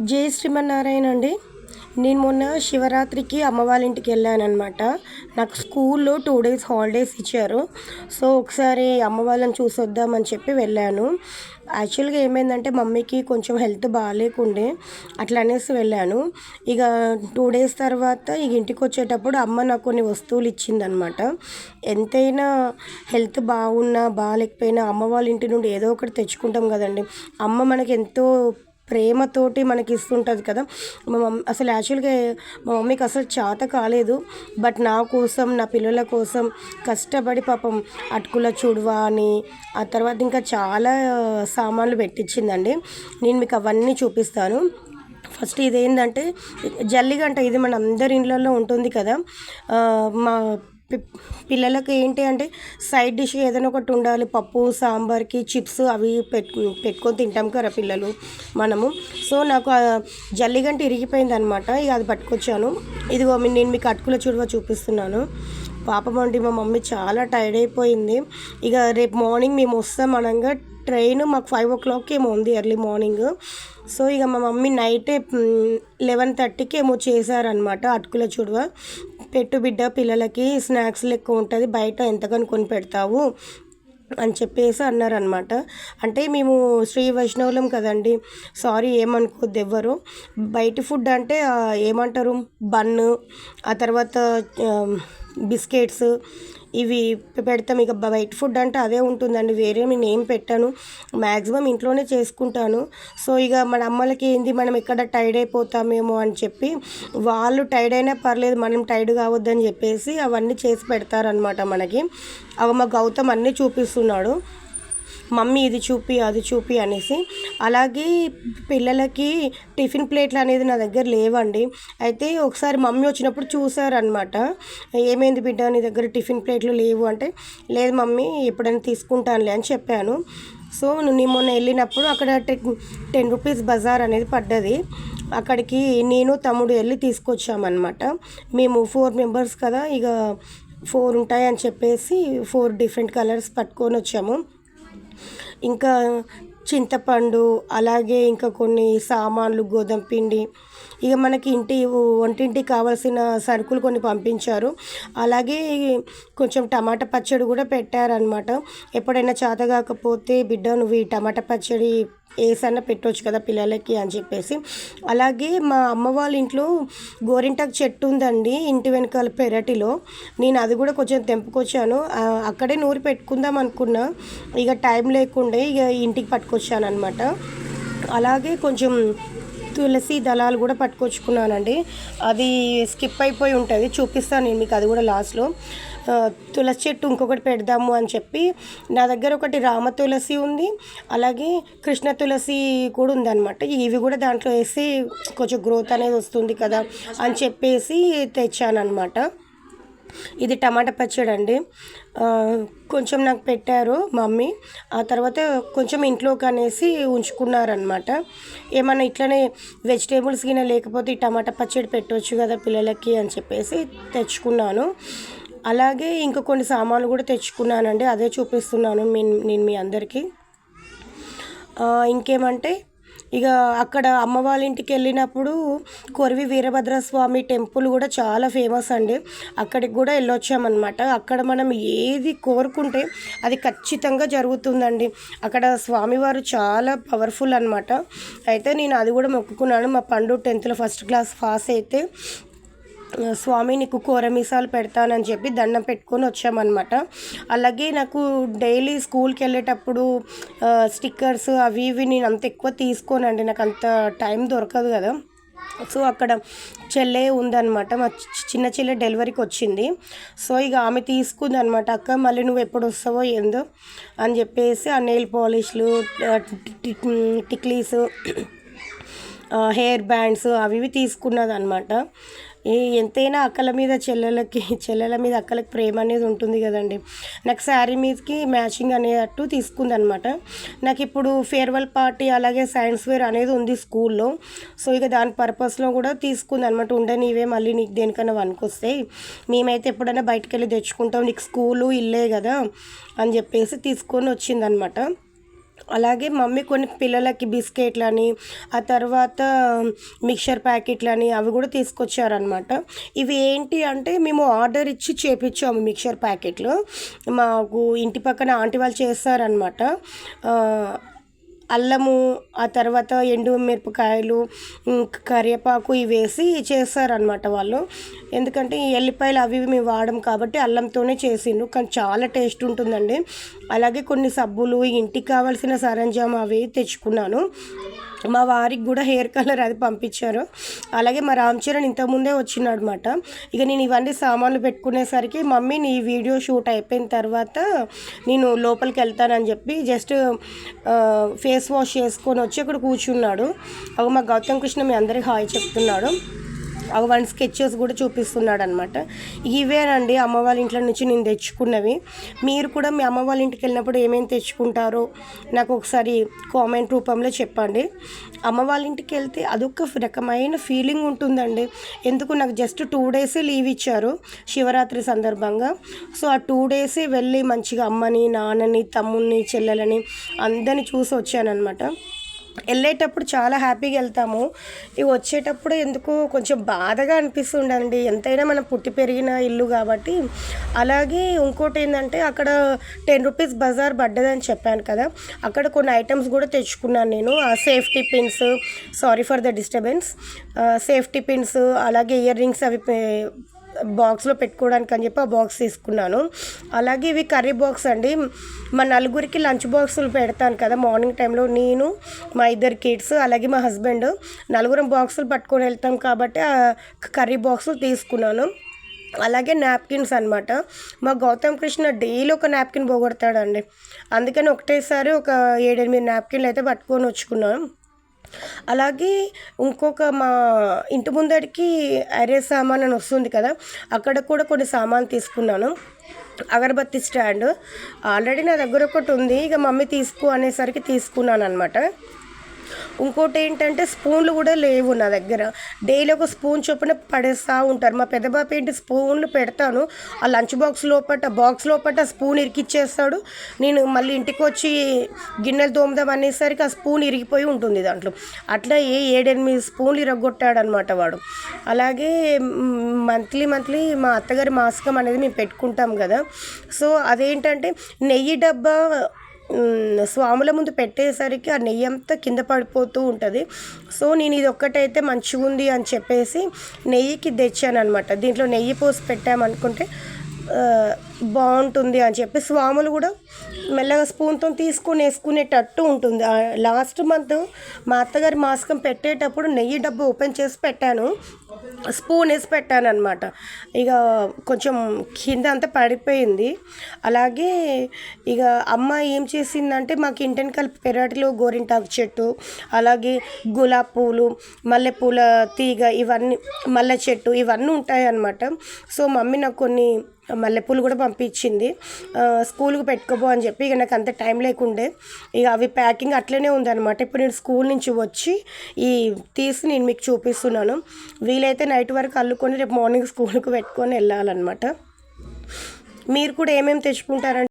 జై శ్రీమన్నారాయణ అండి. నేను మొన్న శివరాత్రికి అమ్మ వాళ్ళ ఇంటికి వెళ్ళాను అనమాట నాకు స్కూల్లో టూ డేస్ హాలిడేస్ ఇచ్చారు. సో ఒకసారి అమ్మ వాళ్ళని చూసి వద్దామని చెప్పి వెళ్ళాను. యాక్చువల్గా ఏమైందంటే మమ్మీకి కొంచెం హెల్త్ బాగాలేకుండే అట్లా అనేసి వెళ్ళాను. ఇక టూ డేస్ తర్వాత ఇక ఇంటికి వచ్చేటప్పుడు అమ్మ నాకు కొన్ని వస్తువులు ఇచ్చిందనమాట ఎంతైనా హెల్త్ బాగున్నా బాగాలేకపోయినా అమ్మ వాళ్ళ ఇంటి నుండి ఏదో ఒకటి తెచ్చుకుంటాం కదండి. అమ్మ మనకి ఎంతో ప్రేమతోటి మనకి ఇస్తుంటుంది కదా. మా మమ్మీ అసలు యాక్చువల్గా మా మమ్మీకి అసలు చేత కాలేదు. బట్ నా కోసం నా పిల్లల కోసం కష్టపడి పాపం అటుకుల చూడవా అని ఆ తర్వాత ఇంకా చాలా సామాన్లు పెట్టించిందండి నేను మీకు అవన్నీ చూపిస్తాను. ఫస్ట్ ఇదేంటంటే జల్లిగంట ఇది మన అందరి ఇండ్లలో ఉంటుంది కదా. మా పిల్లలకు ఏంటి అంటే సైడ్ డిష్ ఏదైనా ఒకటి ఉండాలి. పప్పు సాంబార్కి చిప్స్ అవి పెట్టు పెట్టుకొని తింటాం కదా పిల్లలు మనము. సో నాకు జల్లిగంట ఇరిగిపోయింది అనమాట ఇక అది పట్టుకొచ్చాను. ఇదిగో నేను మీకు అటుకుల చూడవ చూపిస్తున్నాను. పాపం అండి మా మమ్మీ చాలా టైర్డ్ అయిపోయింది. ఇక రేపు మార్నింగ్ మేము వస్తాం అనగా ట్రైన్ మాకు ఫైవ్ ఓ క్లాక్కి ఏమో ఉంది ఎర్లీ మార్నింగ్. సో ఇక మా మమ్మీ నైటే లెవెన్ థర్టీకి ఏమో చేశారనమాట అటుకుల చూడవ పెట్టు బిడ్డ పిల్లలకి స్నాక్స్ లెక్క ఉంటుంది బయట ఎంతగానో కొని పెడతావు? అని చెప్పేసి అన్నారనమాట అంటే మేము శ్రీ వైష్ణవులం కదండి సారీ ఏమనుకోద్దు ఎవ్వరు. బయట ఫుడ్ అంటే ఏమంటారు? బన్ను ఆ తర్వాత బిస్కెట్స్ ఇవి పెడతాం. ఇక బయట ఫుడ్ అంటే అదే ఉంటుందండి. వేరే నేను ఏం పెట్టాను. మ్యాక్సిమం ఇంట్లోనే చేసుకుంటాను. సో ఇక మన అమ్మలకి ఏంది? మనం ఎక్కడ టైర్డ్ అయిపోతామేమో అని చెప్పి వాళ్ళు టైర్డ్ అయినా పర్లేదు మనం టైర్డ్ కావద్దని చెప్పేసి అవన్నీ చేసి పెడతారనమాట మనకి. అవి మా గౌతమ్ అన్నీ చూపిస్తున్నాడు. మమ్మీ ఇది చూపి అది చూపి అనేసి. అలాగే పిల్లలకి టిఫిన్ ప్లేట్లు అనేది నా దగ్గర లేవండి. అయితే ఒకసారి మమ్మీ వచ్చినప్పుడు చూసారనమాట ఏమైంది బిడ్డ నీ దగ్గర టిఫిన్ ప్లేట్లు లేవు అంటే లేదు మమ్మీ ఎప్పుడైనా తీసుకుంటానులే అని చెప్పాను. సో నేను మొన్న వెళ్ళినప్పుడు అక్కడ టెన్ టెన్ రూపీస్ బజార్ అనేది పడ్డది. అక్కడికి నేను తమ్ముడు వెళ్ళి తీసుకొచ్చామన్నమాట. మేము ఫోర్ మెంబర్స్ కదా ఇక ఫోర్ ఉంటాయని చెప్పేసి ఫోర్ డిఫరెంట్ కలర్స్ పట్టుకొని వచ్చాము. ఇంకా చింతపండు అలాగే ఇంకా కొన్ని సామాన్లు గోధుమ పిండి ఇక మనకి ఇంటి వంటింటికి కావాల్సిన సరుకులు కొన్ని పంపించారు. అలాగే కొంచెం టమాటా పచ్చడి కూడా పెట్టారనమాట ఎప్పుడైనా చేత కాకపోతే బిడ్డ నువ్వు ఈ టమాటా పచ్చడి వేసన్నా పెట్టవచ్చు కదా పిల్లలకి అని చెప్పేసి. అలాగే మా అమ్మ వాళ్ళ ఇంట్లో గోరింటాకు చెట్టు ఉందండి ఇంటి వెనకాల పెరటిలో. నేను అది కూడా కొంచెం తెంపుకొచ్చాను. అక్కడే నూరి పెట్టుకుందాం అనుకున్నా. ఇక టైం లేకుండే ఇక ఇంటికి పట్టుకొచ్చాను అనమాట అలాగే కొంచెం తులసి దళాలు కూడా పట్టుకొచ్చుకున్నానండి. అది స్కిప్ అయిపోయి ఉంటుంది చూపిస్తాను నేను మీకు అది కూడా లాస్ట్లో. తులసి చెట్టు ఇంకొకటి పెడదాము అని చెప్పి నా దగ్గర ఒకటి రామ తులసి ఉంది. అలాగే కృష్ణ తులసి కూడా ఉందన్నమాట. ఇవి కూడా దాంట్లో వేసి కొంచెం గ్రోత్ అనేది వస్తుంది కదా అని చెప్పేసి తెచ్చానమాట ఇది టమాటా పచ్చడి అండి కొంచెం నాకు పెట్టారు మమ్మీ. ఆ తర్వాత కొంచెం ఇంట్లోకి అనేసి ఉంచుకున్నారనమాట ఏమన్నా ఇట్లనే వెజిటేబుల్స్ గిన లేకపోతే ఈ టమాటా పచ్చడి పెట్టవచ్చు కదా పిల్లలకి అని చెప్పేసి తెచ్చుకున్నాను. అలాగే ఇంకా కొన్ని సామాన్లు కూడా తెచ్చుకున్నానండి. అదే చూపిస్తున్నాను మీ నేను మీ అందరికీ. ఇంకేమంటే ఇక అక్కడ అమ్మ వాళ్ళ ఇంటికి వెళ్ళినప్పుడు కొరివి వీరభద్రస్వామి టెంపుల్ కూడా చాలా ఫేమస్ అండి. అక్కడికి కూడా వెళ్ళొచ్చామన్నమాట. అక్కడ మనం ఏది కోరుకుంటే అది ఖచ్చితంగా జరుగుతుందండి. అక్కడ స్వామివారు చాలా పవర్ఫుల్ అనమాట అయితే నేను అది కూడా మొక్కుకున్నాను. మా పండు టెన్త్లో ఫస్ట్ క్లాస్ పాస్ అయితే స్వామి నీకు కూరమీసాలు పెడతానని చెప్పి దండం పెట్టుకొని వచ్చామన్నమాట. అలాగే నాకు డైలీ స్కూల్కి వెళ్ళేటప్పుడు స్టిక్కర్స్ అవి ఇవి నేను అంత ఎక్కువ తీసుకోనండి. నాకు అంత టైం దొరకదు కదా. సో అక్కడ చెల్లె ఉందన్నమాట. మా చి- చిన్న చెల్లె డెలివరీకి వచ్చింది. సో ఇక ఆమె తీసుకుందనమాట అక్క మళ్ళీ నువ్వు ఎప్పుడు వస్తావో ఏందో అని చెప్పేసి ఆ నెయిల్ పాలిష్లు టిక్లీస్ హెయిర్ బ్యాండ్స్ అవి ఇవి తీసుకున్నది అనమాట ఈ ఎంతైనా అక్కల మీద చెల్లెలకి చెల్లెల మీద అక్కలకి ప్రేమ అనేది ఉంటుంది కదండి. నాకు శారీ మీదకి మ్యాచింగ్ అనేటట్టు తీసుకుంది అనమాట నాకు ఇప్పుడు ఫేర్వెల్ పార్టీ అలాగే సైన్స్ వేర్ అనేది ఉంది స్కూల్లో. సో ఇక దాని పర్పస్లో కూడా తీసుకుంది అనమాట ఉండే నీవే మళ్ళీ నీకు దేనికన్నా వనుకొస్తాయి మేమైతే ఎప్పుడైనా బయటకు వెళ్ళి తెచ్చుకుంటాం. నీకు స్కూలు ఇల్లే కదా అని చెప్పేసి తీసుకొని వచ్చిందనమాట. అలాగే మమ్మీ కొన్ని పిల్లలకి బిస్కెట్లని ఆ తర్వాత మిక్చర్ ప్యాకెట్లని అవి కూడా తీసుకొచ్చారనమాట ఇవి ఏంటి అంటే మేము ఆర్డర్ ఇచ్చి చేపించాము మిక్చర్ ప్యాకెట్లు. మాకు ఇంటి పక్కన ఆంటీ వాళ్ళు చేస్తారనమాట అల్లము ఆ తర్వాత ఎండు మిరపకాయలు కరివేపాకు ఇవి వేసి చేస్తారనమాట వాళ్ళు. ఎందుకంటే ఈ ఎల్లిపాయలు అవి మేము వాడము కాబట్టి అల్లంతోనే చేసిండు కానీ చాలా టేస్ట్ ఉంటుందండి. అలాగే కొన్ని సబ్బులు ఇంటికి కావాల్సిన సరంజామా అవి తెచ్చుకున్నాను. మా వారికి కూడా హెయిర్ కలర్ అది పంపించారు. అలాగే మా రామ్ చరణ్ ఇంతకుముందే వచ్చినాడు అనమాట ఇక నేను ఇవన్నీ సామాన్లు పెట్టుకునేసరికి మమ్మీ నీ వీడియో షూట్ అయిపోయిన తర్వాత నేను లోపలికి వెళ్తానని చెప్పి జస్ట్ ఫేస్ వాష్ చేసుకొని వచ్చి అక్కడ కూర్చున్నాడు. అవి మా గౌతమ్ కృష్ణ మీ అందరికి హాయ్ చెప్తున్నాడు. అవి వన్ స్కెచెస్ కూడా చూపిస్తున్నాడు అనమాట ఇవేనండి అమ్మ వాళ్ళ ఇంట్లో నుంచి నేను తెచ్చుకున్నవి. మీరు కూడా మీ అమ్మ వాళ్ళ ఇంటికి వెళ్ళినప్పుడు ఏమేమి తెచ్చుకుంటారో నాకు ఒకసారి కామెంట్ రూపంలో చెప్పండి. అమ్మ వాళ్ళ ఇంటికి వెళ్తే అదొక రకమైన ఫీలింగ్ ఉంటుందండి. ఎందుకు నాకు జస్ట్ టూ డేసే లీవ్ ఇచ్చారు శివరాత్రి సందర్భంగా. సో ఆ టూ డేసే వెళ్ళి మంచిగా అమ్మని నాన్నని తమ్ముని చెల్లెలని అందరిని చూసి వచ్చానమాట వెళ్ళేటప్పుడు చాలా హ్యాపీగా వెళ్తాము. ఇవి వచ్చేటప్పుడు ఎందుకు కొంచెం బాధగా అనిపిస్తుండండి ఎంతైనా మనం పుట్టి పెరిగిన ఇల్లు కాబట్టి. అలాగే ఇంకోటి ఏంటంటే అక్కడ టెన్ రూపీస్ బజార్ పడ్డదని చెప్పాను కదా. అక్కడ కొన్ని ఐటమ్స్ కూడా తెచ్చుకున్నాను నేను. Safety pins sorry for the disturbance safety pins అలాగే ఇయర్ రింగ్స్ అవి బాక్స్లో పెట్టుకోవడానికి అని చెప్పి ఆ బాక్స్ తీసుకున్నాను. అలాగే ఇవి కర్రీ బాక్స్ అండి. మా నలుగురికి లంచ్ బాక్సులు పెడతాను కదా మార్నింగ్ టైంలో. నేను మా ఇద్దరు కిడ్స్ అలాగే మా హస్బెండ్ నలుగురం బాక్సులు పట్టుకొని వెళ్తాం కాబట్టి ఆ కర్రీ బాక్సులు తీసుకున్నాను. అలాగే నాప్కిన్స్ అనమాట మా గౌతమ్ కృష్ణ డైలీ ఒక నాప్కిన్ పోగొడతాడండి. అందుకని ఒకటేసారి ఒక ఏడెనిమిది నాప్కిన్లు అయితే పట్టుకొని వచ్చుకున్నాను అలాగే ఇంకొక మా ఇంటి ముందడికి అరే సామాన్ అని వస్తుంది కదా అక్కడ కూడా కొన్ని సామాన్లు తీసుకున్నాను. అగరబత్తి స్టాండ్. ఆల్రెడీ నా దగ్గర ఒకటి ఉంది ఇక మమ్మీ తీసుకో అనేసరికి తీసుకున్నాను అనమాట ఇంకోటి ఏంటంటే స్పూన్లు కూడా లేవు నా దగ్గర. డైలీ ఒక స్పూన్ చొప్పున పడేస్తూ ఉంటారు. మా పెద్ద బాబు ఏంటి స్పూన్లు పెడతాను. ఆ లంచ్ బాక్స్ లోపట బాక్స్ లోపట స్పూన్ ఇరికిచ్చేస్తాడు. నేను మళ్ళీ ఇంటికి వచ్చి గిన్నెలు తోముదాం అనేసరికి ఆ స్పూన్ ఇరిగిపోయి ఉంటుంది దాంట్లో. అట్లా ఏ ఏడెనిమిది స్పూన్లు ఇరగొట్టాడనమాట వాడు. అలాగే మంత్లీ మంత్లీ మా అత్తగారి మాస్కం అనేది మేము పెట్టుకుంటాం కదా. సో అదేంటంటే నెయ్యి డబ్బా స్వాముల ముందు పెట్టేసరికి ఆ నెయ్యి అంతా కింద పడిపోతూ ఉంటుంది. సో నేను ఇది ఒక్కటైతే మంచిగా ఉంది అని చెప్పేసి నెయ్యికి తెచ్చాను అనమాట దీంట్లో నెయ్యి పోసి పెట్టామనుకుంటే బాగుంటుంది అని చెప్పి స్వాములు కూడా మెల్లగా స్పూన్తో తీసుకొని వేసుకునేటట్టు ఉంటుంది. లాస్ట్ మంత్ మా అత్తగారి మాస్కం పెట్టేటప్పుడు నెయ్యి డబ్బు ఓపెన్ చేసి పెట్టాను. స్పూన్ వేసి పెట్టాను అనమాట ఇక కొంచెం కింద అంతా పడిపోయింది. అలాగే ఇక అమ్మ ఏం చేసిందంటే మాకు ఇంటెనకల్ పెరటిలో గోరింటాకు చెట్టు అలాగే గులాబ్ పూలు మల్లెపూల తీగ ఇవన్నీ మల్లె చెట్టు ఇవన్నీ ఉంటాయి అన్నమాట సో మమ్మీ నాకు కొన్ని మల్లెపూలు కూడా పంపించింది. స్కూల్కి పెట్టుకోబో అని చెప్పి ఇక నాకు అంత టైం లేకుండే. ఇక అవి ప్యాకింగ్ అట్లనే ఉందన్నమాట. ఇప్పుడు నేను స్కూల్ నుంచి వచ్చి ఈ తీసి నేను మీకు చూపిస్తున్నాను. వీలైతే నైట్ వరకు అల్లుకొని రేపు మార్నింగ్ స్కూల్కి పెట్టుకొని వెళ్ళాలన్నమాట. మీరు కూడా ఏమేమి తెచ్చుకుంటారంటే